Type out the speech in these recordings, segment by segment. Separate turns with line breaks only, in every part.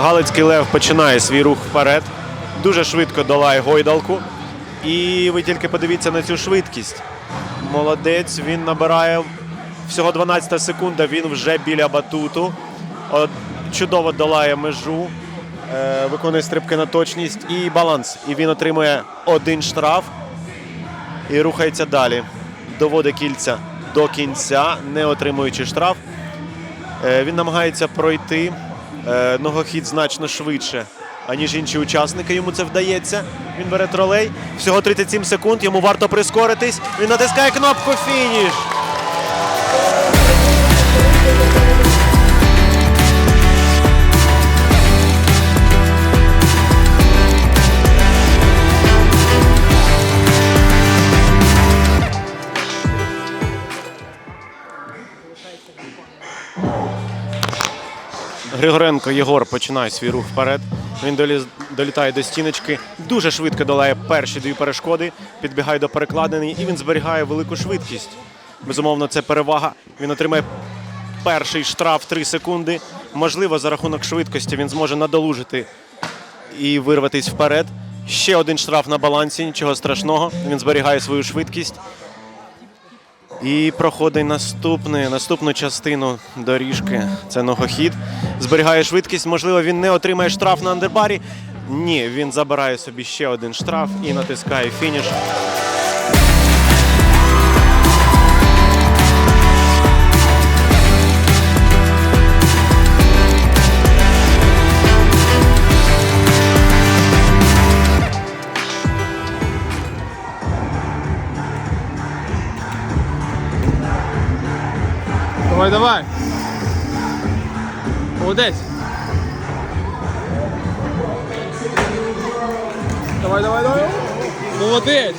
Галицький Лев починає свій рух вперед. Дуже швидко долає гойдалку. І ви тільки подивіться на цю швидкість. Молодець, він набирає всього 12 секунда, він вже біля батуту. От, чудово долає межу, е, виконує стрибки на точність і баланс. І він отримує один штраф і рухається далі. Доводить кільця до кінця, не отримуючи штраф. Е, Він намагається пройти ногохід значно швидше, аніж інші учасники. Йому це вдається. Він бере тролей. Всього 37 секунд. Йому варто прискоритись. Він натискає кнопку фініш. Григоренко Єгор починає свій рух вперед. Він долі- долітає до стіночки, дуже швидко долає перші дві перешкоди, підбігає до перекладини і він зберігає велику швидкість. Безумовно, це перевага. Він отримає перший штраф 3 секунди. Можливо, за рахунок швидкості він зможе надолужити і вирватись вперед. Ще один штраф на балансі, нічого страшного. Він зберігає свою швидкість. І проходить наступне, наступну частину доріжки. Це ногохід. Зберігає швидкість. Можливо, він не отримає штраф на андербарі. Ні, він забирає собі ще один штраф і натискає фініш.
Давай, давай. Молодець. Давай, давай, давай. Молодець.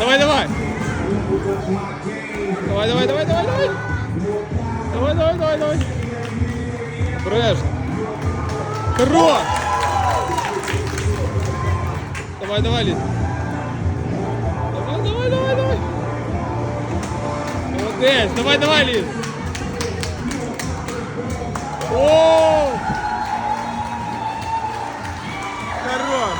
Давай, давай. Давай, давай, давай, давай, давай. Давай, давай, давай, давай. Бережно. Хорош. Давай, давай, Ліз. Молодець, давай, давай, Ліз. О! Хорош.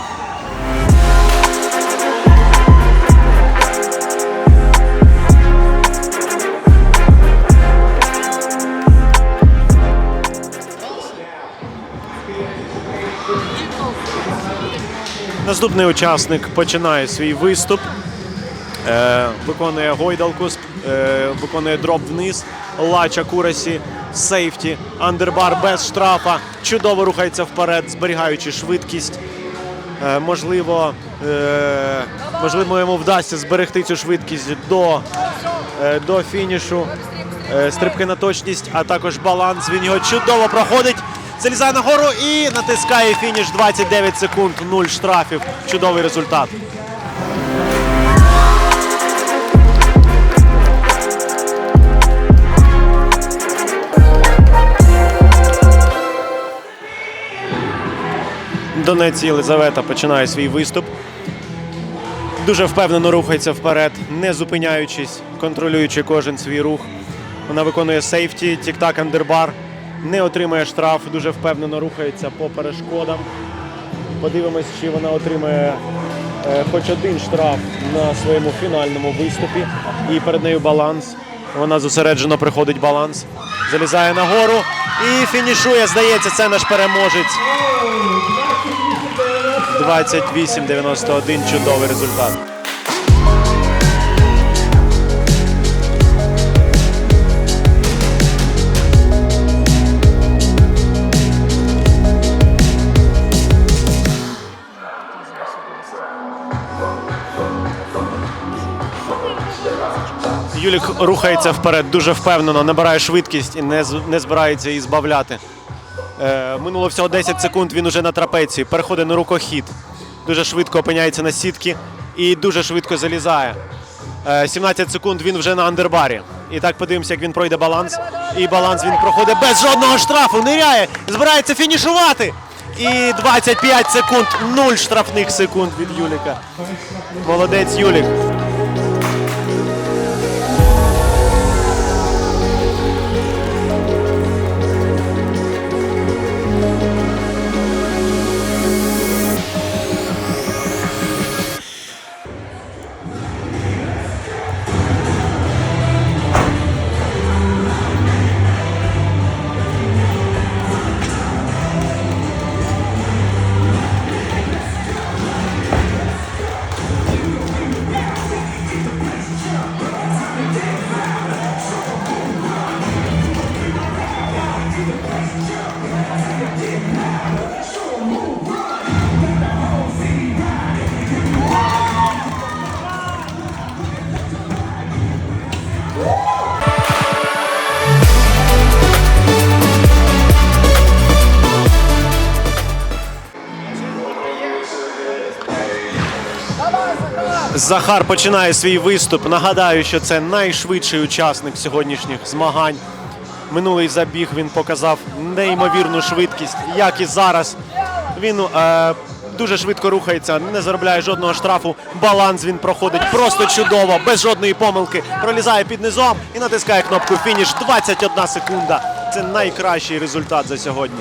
Наступний учасник починає свій виступ. Е, виконує гойдалку, е, виконує дроп вниз, лач акурасі, сейфті, андербар без штрафа. Чудово рухається вперед, зберігаючи швидкість. Е, можливо, е, можливо, йому вдасться зберегти цю швидкість до, е, до фінішу. Е, стрибки на точність, а також баланс. Він його чудово проходить. Залізає нагору і натискає фініш 29 секунд, 0 штрафів. Чудовий результат. Донець Єлизавета починає свій виступ. Дуже впевнено рухається вперед, не зупиняючись, контролюючи кожен свій рух. Вона виконує сейфті, тік-так андербар, не отримує штраф, дуже впевнено рухається по перешкодам. Подивимось, чи вона отримає е, хоч один штраф на своєму фінальному виступі. І перед нею баланс. Вона зосереджено приходить баланс. Залізає нагору і фінішує. Здається, це наш переможець. 28-91 чудовий результат. Юлік рухається вперед дуже впевнено, набирає швидкість і не, не збирається її збавляти. Е, минуло всього 10 секунд, він уже на трапеції, переходить на рукохід. Дуже швидко опиняється на сітки і дуже швидко залізає. Е, 17 секунд він вже на андербарі. І так подивимося, як він пройде баланс. І баланс він проходить без жодного штрафу. Ниряє, збирається фінішувати. І 25 секунд, 0 штрафних секунд від Юліка. Молодець Юлік. Захар починає свій виступ. Нагадаю, що це найшвидший учасник сьогоднішніх змагань. Минулий забіг він показав неймовірну швидкість, як і зараз. Він е, дуже швидко рухається, не заробляє жодного штрафу. Баланс він проходить просто чудово, без жодної помилки. Пролізає під низом і натискає кнопку фініш. 21 секунда. Це найкращий результат за сьогодні.